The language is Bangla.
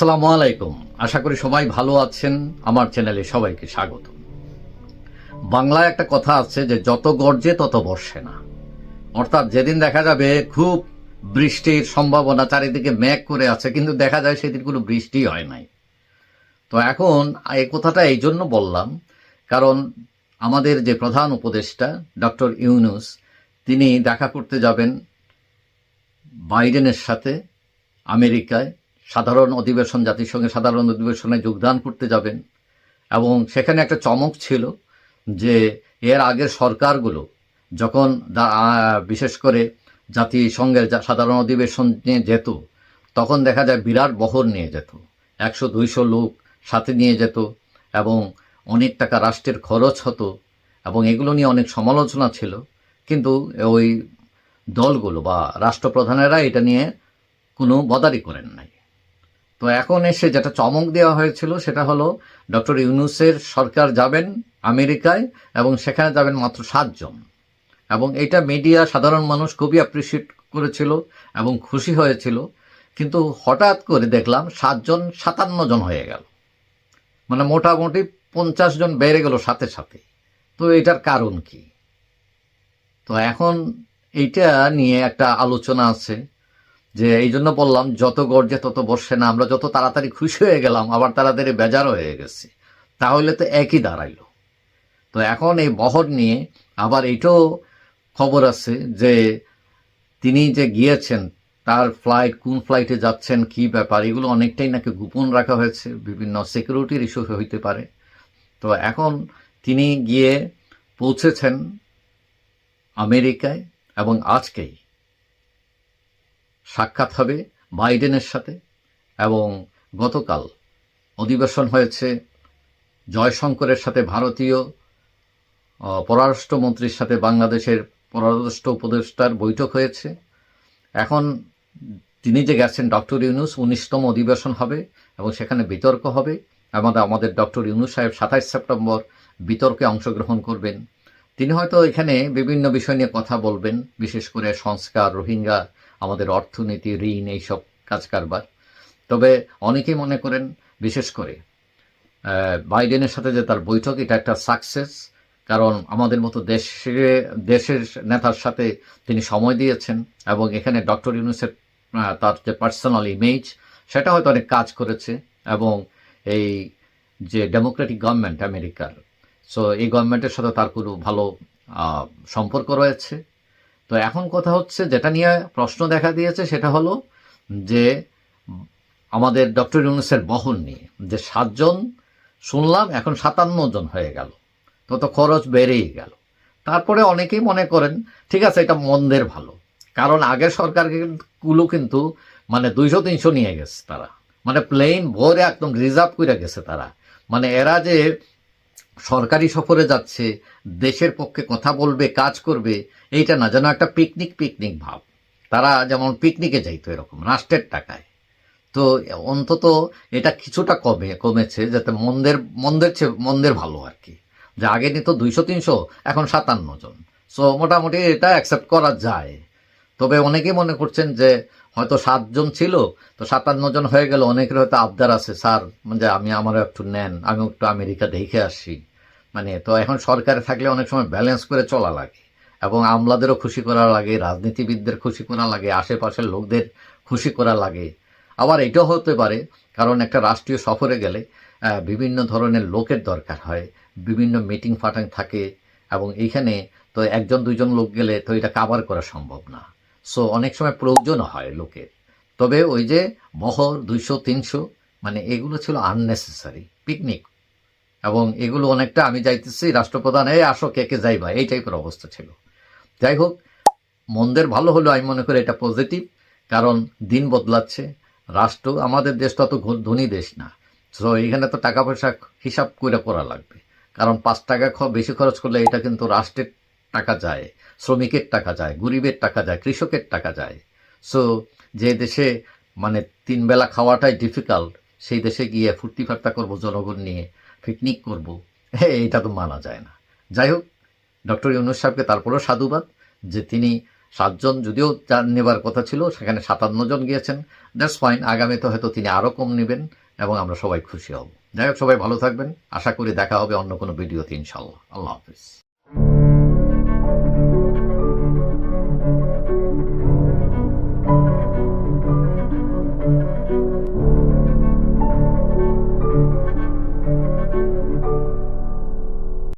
আসসালামু আলাইকুম। আশা করি সবাই ভালো আছেন। আমার চ্যানেলে সবাইকে স্বাগত। বাংলায় একটা কথা আছে যে, যত গর্জে তত বর্ষে না। অর্থাৎ যেদিন দেখা যাবে খুব বৃষ্টির সম্ভাবনা চারিদিকে মেঘ করে আছে, কিন্তু দেখা যায় সেদিন কোনো বৃষ্টি হয় নাই। তো এখন এই কথাটা এই জন্য বললাম, কারণ আমাদের যে প্রধান উপদেষ্টা, ডক্টর ইউনুস, তিনি দেখা করতে যাবেন বাইডেনের সাথে আমেরিকায়। সাধারণ অধিবেশন জাতিসংঘের সাধারণ অধিবেশনে যোগদান করতে যাবেন। এবং সেখানে একটা চমক ছিল যে এর আগের সরকারগুলো যখন বিশেষ করে জাতিসংঘের সাধারণ অধিবেশন নিয়ে যেত, তখন দেখা যায় বিরাট বহর নিয়ে যেত। একশো দুইশো লোক সাথে নিয়ে যেত এবং অনেক টাকা রাষ্ট্রের খরচ হতো এবং এগুলো নিয়ে অনেক সমালোচনা ছিল। কিন্তু ওই দলগুলো বা রাষ্ট্রপ্রধানেরা এটা নিয়ে কোনো বদারি করেন নাই। তো এখন এসে যেটা চমক দেওয়া হয়েছিল সেটা হলো ডক্টর ইউনুসের সরকার যাবেন আমেরিকায় এবং সেখানে যাবেন মাত্র সাতজন। এবং এটা মিডিয়া সাধারণ মানুষ খুবই অ্যাপ্রিসিয়েট করেছিল এবং খুশি হয়েছিল। কিন্তু হঠাৎ করে দেখলাম সাতজন সাতান্ন জন হয়ে গেল। মানে মোটামুটি পঞ্চাশ জন বেড়ে গেল সাথে সাথে। তো এটার কারণ কি? তো এখন এইটা নিয়ে একটা আলোচনা আছে। যে এই জন্য বললাম, যত গর্জে তত বর্ষে না, আমরা যত তাড়াতাড়ি খুশি হয়ে গেলাম, আবার তাড়াতাড়ি বেজারও হয়ে গেছে। তাহলে তো একই দাঁড়াইলো। তো এখন এই বহর নিয়ে আবার এইটাও খবর আছে যে তিনি যে গিয়েছেন, তার ফ্লাইট কোন ফ্লাইটে যাচ্ছেন, কি ব্যাপার, এগুলো অনেকটাই নাকি গোপন রাখা হয়েছে, বিভিন্ন সিকিউরিটির ইস্যু হইতে পারে। তো এখন তিনি গিয়ে পৌঁছেছেন আমেরিকায় এবং আজকেই। সাক্ষাৎ হবে বাইডেনের সাথে এবং গতকাল অধিবেশন হয়েছে জয়শঙ্করের সাথে ভারতীয় পররাষ্ট্রমন্ত্রীর সাথে বাংলাদেশের পররাষ্ট্র উপদেষ্টার বৈঠক হয়েছে। এখন তিনি যে গেছেন ডক্টর ইউনুস, উনিশতম অধিবেশন হবে এবং সেখানে বিতর্ক হবে আমাদের আমাদের ডক্টর ইউনুস সাহেব সাতাইশ সেপ্টেম্বর বিতর্কে অংশগ্রহণ করবেন। তিনি হয়তো এখানে বিভিন্ন বিষয় নিয়ে কথা বলবেন, বিশেষ করে সংস্কার, রোহিঙ্গা আমাদের অর্থনীতি, ঋণ, এইসব কাজ কারবার তবে অনেকেই মনে করেন, বিশেষ করে বাইডেনের সাথে যে তার বৈঠক, এটা একটা সাকসেস কারণ আমাদের মতো দেশে, দেশের নেতার সাথে তিনি সময় দিয়েছেন এবং এখানে ডক্টর ইউনুসের তার যে পার্সোনাল ইমেজ সেটা হয়তো অনেক কাজ করেছে এবং এই যে ডেমোক্রেটিক গভর্নমেন্ট আমেরিকার সো এই গভর্নমেন্টের সাথে তার কোনো ভালো সম্পর্ক রয়েছে। তো এখন কথা হচ্ছে, যেটা নিয়ে প্রশ্ন দেখা দিয়েছে সেটা হলো যে, আমাদের ডক্টর ইউনুসের বহন নিয়ে, যে সাতজন শুনলাম, এখন সাতান্ন জন হয়ে গেল। তো তো খরচ বেড়েই গেল। তারপরে অনেকেই মনে করেন, ঠিক আছে, এটা মন্দের ভালো। কারণ আগের সরকারগুলো কিন্তু মানে দুইশো, তিনশো নিয়ে গেছে তারা। মানে প্লেন ভরে একদম রিজার্ভ করে গেছে তারা। মানে এরা যে সরকারি সফরে যাচ্ছে, দেশের পক্ষে কথা বলবে, কাজ করবে, এইটা না, যেন একটা পিকনিক পিকনিক ভাব। তারা যেমন পিকনিকে যাইতো এরকম, রাষ্ট্রের টাকায়। তো অন্তত এটা কিছুটা কমে, কমেছে, যাতে মন্দের মন্দের চেয়ে, মন্দের ভালো আর কি। যে আগে নিত দুইশো, তিনশো, এখন সাতান্ন জন। সো মোটামুটি এটা অ্যাকসেপ্ট করা যায়। তবে অনেকেই মনে করছেন যে, হয়তো সাতজন ছিল, তো সাতান্ন জন হয়ে গেল, অনেকের হয়তো আবদার আছে, স্যার, যে আমি আমারও একটু নেন আমি একটু আমেরিকা দেখে আসি। মানে তো এখন সরকারে থাকলে অনেক সময় ব্যালেন্স করে চলা লাগে। এবং আমলাদেরও খুশি করা লাগে, রাজনীতিবিদদের খুশি করা লাগে, আশেপাশের লোকদের খুশি করা লাগে। আবার এটাও হতে পারে, কারণ একটা রাষ্ট্রীয় সফরে গেলে বিভিন্ন ধরনের লোকের দরকার হয়, বিভিন্ন মিটিং ফাটাং থাকে, এবং এইখানে তো একজন, দুইজন লোক গেলে তো এটা কাভার করা সম্ভব না। সো অনেক সময় প্রয়োজন হয় লোকের। তবে ওই যে মহর, দুইশো, তিনশো মানে এগুলো ছিল আননেসেসারি পিকনিক এবং এগুলো অনেকটা আমি যাইতেছি রাষ্ট্রপ্রধান, এই আসো, কে কে যাই যাইবা? এই টাইপের অবস্থা ছিল। যাই হোক, মন্দের ভালো হলো আমি মনে করি এটা পজিটিভ কারণ দিন বদলাচ্ছে, রাষ্ট্র, আমাদের দেশ তো ধনী দেশ না। তো এখানে তো টাকা পয়সা হিসাব করে করা লাগবে। কারণ পাঁচ টাকা বেশি খরচ করলে এটা কিন্তু রাষ্ট্রের টাকা যায়, শ্রমিকের টাকা যায়, গরিবের টাকা যায়, কৃষকের টাকা যায়। সো যে দেশে মানে তিন বেলা খাওয়াটাই ডিফিকাল্ট সেই দেশে গিয়ে ফুর্তি ফার্তা করব জনগণ নিয়ে। পিকনিক করব। এইটা তো মানা যায় না। যাই হোক, ডক্টর ইউনুস সাহেবকে তারপরেও সাধুবাদ যে তিনি সাতজন যদিও চার নেবার কথা ছিল, সেখানে সাতান্ন জন গিয়েছেন। দ্যাটস ফাইন আগামীতে হয়তো তিনি আরও কম নেবেন এবং আমরা সবাই খুশি হব। যাই হোক, সবাই ভালো থাকবেন। আশা করি দেখা হবে অন্য কোনো ভিডিওতে ইনশাল্লাহ আল্লাহ হাফিজ।